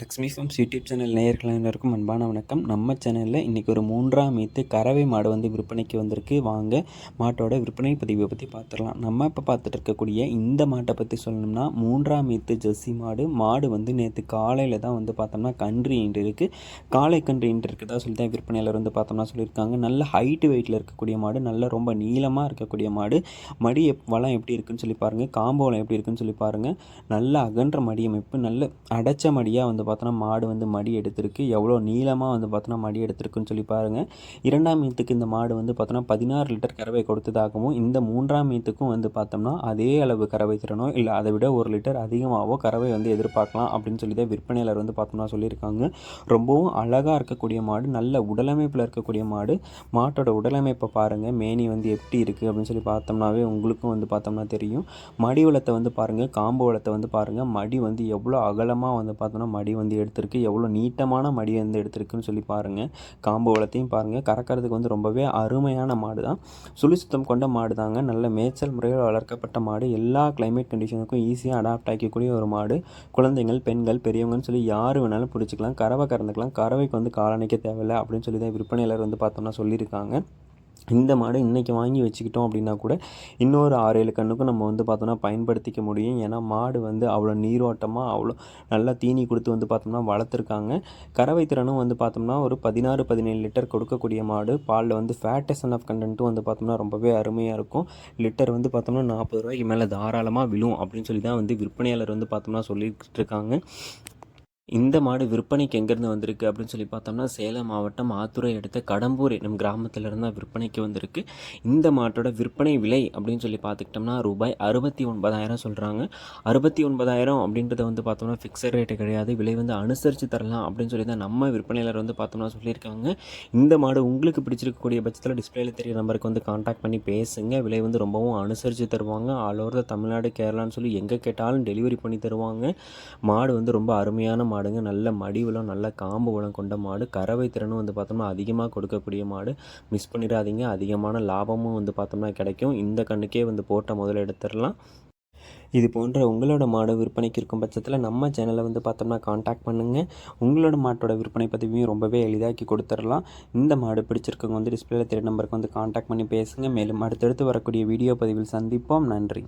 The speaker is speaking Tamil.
லக்ஷ்மி ஃபார்ம்ஸ் யூடியூப் சேனல் நேயர்கள் எல்லாருக்கும் அன்பான வணக்கம். நம்ம சேனலில் இன்றைக்கி ஒரு மூன்றாம் மீத்து கறவை மாடு வந்து விற்பனைக்கு வந்திருக்கு. வாங்க மாட்டோட விற்பனை பதிவை பற்றி பார்த்துடலாம் நம்ம இப்போ பார்த்துட்டு இருக்கக்கூடிய இந்த மாட்டை பற்றி சொல்லணும்னா மூன்றாம் மீத்து ஜெர்சி மாடு மாடு வந்து நேற்று காலையில் தான் வந்து பார்த்தோம்னா கன்று ஈண்டு இருக்குது காலை கன்று ஈண்டு இருக்குதா சொல்லி தான் விற்பனையாளர் வந்து பார்த்தோம்னா சொல்லியிருக்காங்க. நல்ல ஹைட்டு வெயிட்டில் இருக்கக்கூடிய மாடு நல்ல ரொம்ப நீளமாக இருக்கக்கூடிய மாடு. மடி எப் வளம் எப்படி இருக்குன்னு சொல்லி பாருங்கள் காம்போ வளம் எப்படி இருக்குன்னு சொல்லி பாருங்கள் நல்ல அகன்ற மடி அமைப்பு நல்ல அடைச்ச மடியாக வந்து பார்த்தோன்னா மாடு வந்து மடி எடுத்திருக்கு. எவ்வளோ நீளமாக வந்து பார்த்தோன்னா மடி எடுத்திருக்குன்னு சொல்லி பாருங்கள் இரண்டாம் மீத்துக்கு இந்த மாடு வந்து பார்த்தோன்னா பதினாறு லிட்டர் கறவை கொடுத்ததாகவும் இந்த மூன்றாம் மீத்துக்கும் வந்து பார்த்தோம்னா அதே அளவு கறவை திறனோ இல்லை அதை விட ஒரு லிட்டர் அதிகமாகவோ கறவை வந்து எதிர்பார்க்கலாம் அப்படின்னு சொல்லி தான் விற்பனையாளர் வந்து பார்த்தோம்னா சொல்லியிருக்காங்க. ரொம்பவும் அழகாக இருக்கக்கூடிய மாடு நல்ல உடலமைப்பில் இருக்கக்கூடிய மாடு. மாட்டோட உடலமைப்பை பாருங்கள் மேனி வந்து எப்படி இருக்குது அப்படின்னு சொல்லி பார்த்தோம்னாவே உங்களுக்கும் வந்து பார்த்தோம்னா தெரியும். மடி வளத்தை வந்து பாருங்கள் காம்பு வளத்தை வந்து பாருங்கள் மடி வந்து எவ்வளோ அகலமாக வந்து பார்த்தோம்னா மடி வந்து எடுத்திருக்கு. எவ்வளோ நீட்டமான மடி வந்து எடுத்திருக்குன்னு சொல்லி பாருங்கள் காம்பு வளத்தையும் பாருங்கள் கறக்கிறதுக்கு வந்து ரொம்பவே அருமையான மாடு தான் சுழி சுத்தம் கொண்ட மாடு தாங்க நல்ல மேய்ச்சல் முறையில் வளர்க்கப்பட்ட மாடு. எல்லா கிளைமேட் கண்டிஷனுக்கும் ஈஸியாக அடாப்ட் ஆகிக்கக்கூடிய ஒரு மாடு. குழந்தைகள் பெண்கள் பெரியவங்கன்னு சொல்லி யார் வேணாலும் பிடிச்சிக்கலாம். கறவை கறந்துக்கலாம். கறவைக்கு வந்து காலணிக்க தேவையில்லை அப்படின்னு சொல்லி தான் விற்பனையாளர் வந்து பார்த்தோம்னா சொல்லியிருக்காங்க. இந்த மாடு இன்றைக்கி வாங்கி வச்சுக்கிட்டோம் அப்படின்னா கூட இன்னொரு ஆறு ஏழு கண்ணுக்கும் நம்ம வந்து பார்த்தோம்னா பயன்படுத்திக்க முடியும். ஏன்னா மாடு வந்து அவ்வளோ நீரோட்டமாக அவ்வளோ நல்லா தீனி கொடுத்து வந்து பார்த்தோம்னா வளர்த்துருக்காங்க. கறவை திறனும் வந்து பார்த்தோம்னா ஒரு பதினாறு பதினேழு லிட்டர் கொடுக்கக்கூடிய மாடு. பாலில் வந்து ஃபேட்டசன் ஆஃப் கண்டென்ட்டும் வந்து பார்த்தோம்னா ரொம்பவே அருமையாக இருக்கும். லிட்டர் வந்து பார்த்தோம்னா நாற்பது ரூபாய்க்கு மேலே தாராளமாக விழும் அப்படின்னு சொல்லி தான் வந்து விற்பனையாளர் வந்து பார்த்தோம்னா சொல்லிட்டு இருக்காங்க. இந்த மாடு விற்பனைக்கு எங்கேருந்து வந்திருக்கு அப்படின்னு சொல்லி பார்த்தோம்னா சேலம் மாவட்டம் ஆத்துரை அடுத்த கடம்பூர் நம் கிராமத்திலிருந்து தான் விற்பனைக்கு வந்திருக்கு. இந்த மாட்டோட விற்பனை விலை அப்படின்னு சொல்லி பார்த்துக்கிட்டோம்னா ரூபாய் அறுபத்தி ஒன்பதாயிரம் சொல்கிறாங்க அறுபத்தி ஒன்பதாயிரம் அப்படின்றத வந்து பார்த்தோம்னா ஃபிக்ஸட் ரேட்டு கிடையாது. விலை வந்து அனுசரித்து தரலாம் அப்படின்னு சொல்லி தான் நம்ம விற்பனையாளர் வந்து பார்த்தோம்னா சொல்லியிருக்காங்க. இந்த மாடு உங்களுக்கு பிடிச்சிருக்கக்கூடிய பட்சத்தில் டிஸ்பிளேல தெரிய நம்பருக்கு வந்து காண்டாக்ட் பண்ணி பேசுங்க. விலை வந்து ரொம்பவும் அனுசரித்து தருவாங்க. ஆல் ஓவர் த தமிழ்நாடு கேரளான்னு சொல்லி எங்கே கேட்டாலும் டெலிவரி பண்ணி தருவாங்க. மாடு வந்து ரொம்ப அருமையான மாடு. மாடுங்க. நல்ல மடிவளம் நல்ல காம்பு வளம் கொண்ட மாடு. கறவை திறனும் வந்து பார்த்தோம்னா அதிகமாக கொடுக்கக்கூடிய மாடு. மிஸ் பண்ணிடாதீங்க. அதிகமான லாபமும் வந்து பார்த்தோம்னா கிடைக்கும். இந்த கண்ணுக்கே வந்து போட்ட முதல்ல எடுத்துடலாம். இது போன்ற உங்களோட மாடு விற்பனைக்கு இருக்கும் பட்சத்தில் நம்ம சேனலை வந்து பார்த்தோம்னா காண்டாக்ட் பண்ணுங்கள் உங்களோட மாட்டோட விற்பனை பதிவையும் ரொம்பவே எளிதாக்கி கொடுத்துடலாம். இந்த மாடு பிடிச்சிருக்கவங்க வந்து டிஸ்பிளேல திரு நம்பருக்கு வந்து காண்டாக்ட் பண்ணி பேசுங்கள் மேலும் அடுத்தடுத்து வரக்கூடிய வீடியோ பதிவில் சந்திப்போம். நன்றி.